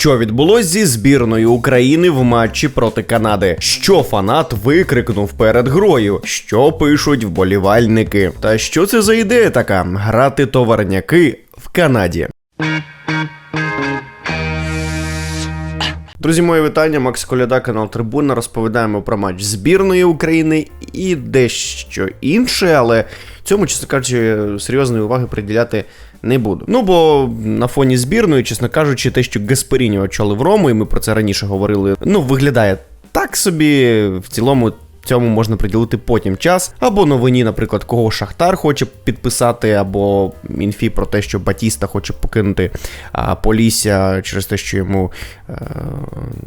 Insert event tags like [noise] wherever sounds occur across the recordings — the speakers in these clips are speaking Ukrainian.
Що відбулось зі збірною України в матчі проти Канади? Що фанат викрикнув перед грою? Що пишуть вболівальники? Та що це за ідея така? Грати товарняки в Канаді. Друзі, моє вітання. Макс Коляда, канал Трибуна. Розповідаємо про матч збірної України і дещо інше, але цьому, чесно кажучи, серйозної уваги приділяти не буду. Ну бо на фоні збірної, чесно кажучи, те, що Гасперіні очолив Рому, і ми про це раніше говорили, ну виглядає так собі. В цілому цьому можна приділити потім час. Або новині, наприклад, кого Шахтар хоче підписати, або інфі про те, що Батіста хоче покинути а, Полісся через те, що йому а,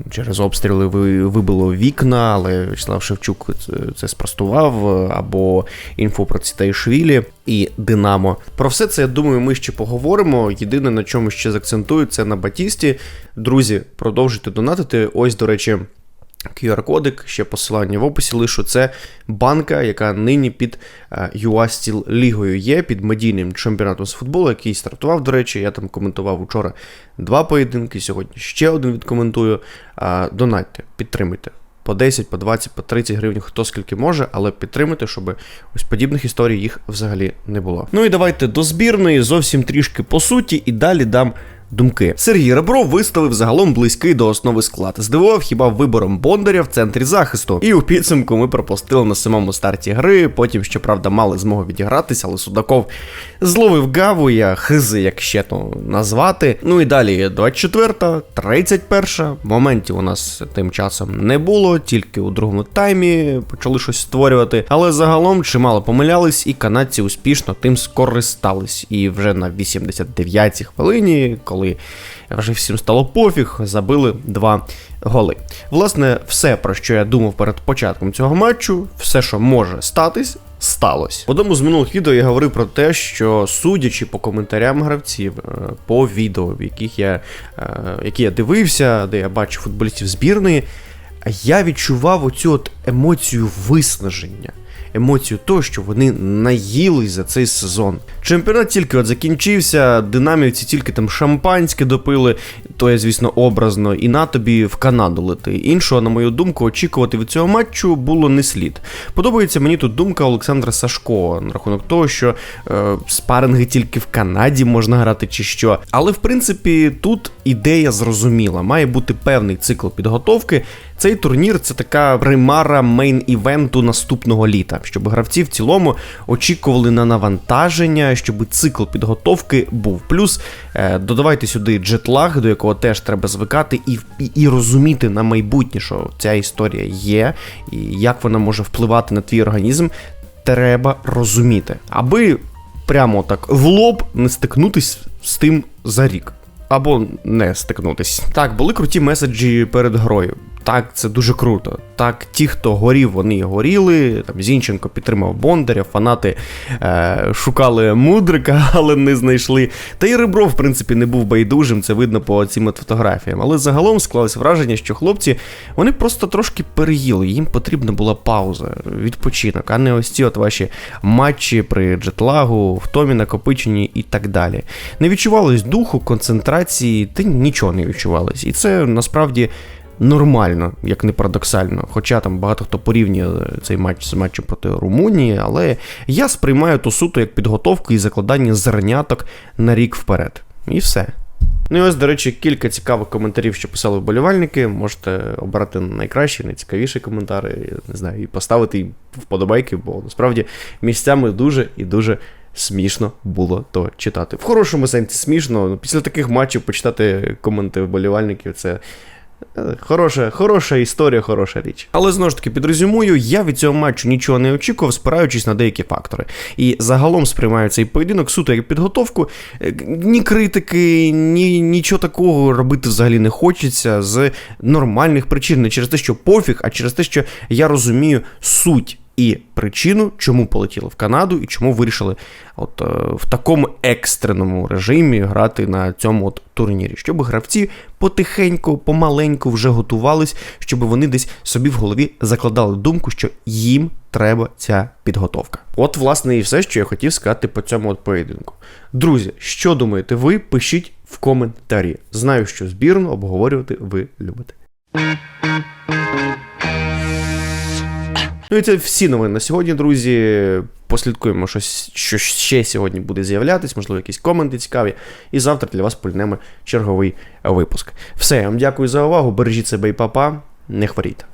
через обстріли вибило вікна, але Вячеслав Шевчук це, це спростував, або інфу про Цітаїшвілі і Динамо. Про все це я думаю, ми ще поговоримо. Єдине на чому ще закцентую, це на Батісті. Друзі, продовжуйте донатити. Ось, до речі. QR-кодик, ще посилання в описі лишу. Це банка, яка нині під UA Steel Лігою є, під медійним чемпіонатом з футболу, який стартував, до речі, я там коментував учора два поєдинки, сьогодні ще один відкоментую. Донатьте, підтримуйте. По 10, по 20, по 30 гривень, хто скільки може, але підтримуйте, щоб ось подібних історій їх взагалі не було. Ну і давайте до збірної, зовсім трішки по суті, і далі дам думки. Сергій Ребров виставив загалом близький до основи склад. Здивував хіба вибором Бондаря в центрі захисту. І у підсумку ми пропустили на самому старті гри. Потім, щоправда, мали змогу відігратися, але Судаков зловив гаву, я хизи, як ще то назвати. Ну і далі 24-та, 31-та. Моментів у нас тим часом не було, тільки у другому таймі почали щось створювати. Але загалом чимало помилялись, і канадці успішно тим скористались. І вже на 89-й хвилині, коли коли вже всім стало пофіг, забили два голи. Власне, все, про що я думав перед початком цього матчу, все, що може статись. Сталося. В одному з минулих відео я говорив про те, що судячи по коментарям гравців, е, по відео, в яких я, е, які я дивився, де я бачив футболістів збірної, я відчував оцю от емоцію виснаження емоцію того, що вони наїлись за цей сезон. Чемпіонат тільки от закінчився, динамівці тільки там шампанське допили, то я, звісно, образно, і на тобі в Канаду лети. Іншого, на мою думку, очікувати від цього матчу було не слід. Подобається мені тут думка Олександра Сашко на рахунок того, що е, спаринги тільки в Канаді можна грати чи що. Але в принципі тут ідея зрозуміла. Має бути певний цикл підготовки. Цей турнір це така примара мейн-івенту наступного літа, щоб гравці в цілому очікували на навантаження, щоб цикл підготовки був. Плюс е, додавайте сюди джетлаг, до якого теж треба звикати, і, і, і розуміти на майбутнє, що ця історія є, і як вона може впливати на твій організм. Треба розуміти, аби прямо так в лоб не стикнутись з тим за рік. Або не стикнутись. Так, були круті меседжі перед грою. Так, це дуже круто. Так, ті, хто горів, вони горіли. Там Зінченко підтримав Бондаря, фанати е, шукали мудрика, [laughs] але не знайшли. Та і Ребро, в принципі, не був байдужим, це видно по цим от фотографіям. Але загалом склалось враження, що хлопці вони просто трошки переїли. Їм потрібна була пауза, відпочинок, а не ось ці от ваші матчі при джетлагу, втомі накопиченні і так далі. Не відчувалось духу, концентрації, та нічого не відчувалось. І це насправді нормально, як не парадоксально. Хоча там багато хто порівнює цей матч з матчем проти Румунії, але я сприймаю ту суто як підготовку і закладання зерняток на рік вперед. І все. Ну і ось, до речі, кілька цікавих коментарів, що писали вболівальники. Можете обрати найкращі, найцікавіші коментари, не знаю, і поставити вподобайки, бо насправді місцями дуже і дуже. Смішно було то читати. В хорошому сенсі смішно. Після таких матчів почитати коменти вболівальників це Хороша хороша історія, хороша річ. Але знову ж таки підрезюмую, я від цього матчу нічого не очікував, спираючись на деякі фактори. І загалом сприймаю цей поєдинок суто як підготовку. Е, ні критики, ні нічого такого робити взагалі не хочеться з нормальних причин. Не через те, що пофіг, а через те, що я розумію суть і причину, чому полетіли в Канаду і чому вирішили от е, в такому екстреному режимі грати на цьому от турнірі, щоб гравці потихеньку, помаленьку вже готувались, щоб вони десь собі в голові закладали думку, що їм треба ця підготовка. От, власне, і все, що я хотів сказати по цьому от поєдинку. Друзі, що думаєте ви? Пишіть в коментарі. Знаю, що збірну обговорювати ви любите. Ну і це всі новини на сьогодні, друзі. Послідкуємо, що, що ще сьогодні буде з'являтись, можливо, якісь коменти цікаві. І завтра для вас пульнемо черговий випуск. Все, я вам дякую за увагу. Бережіть себе і папа. Не хворійте.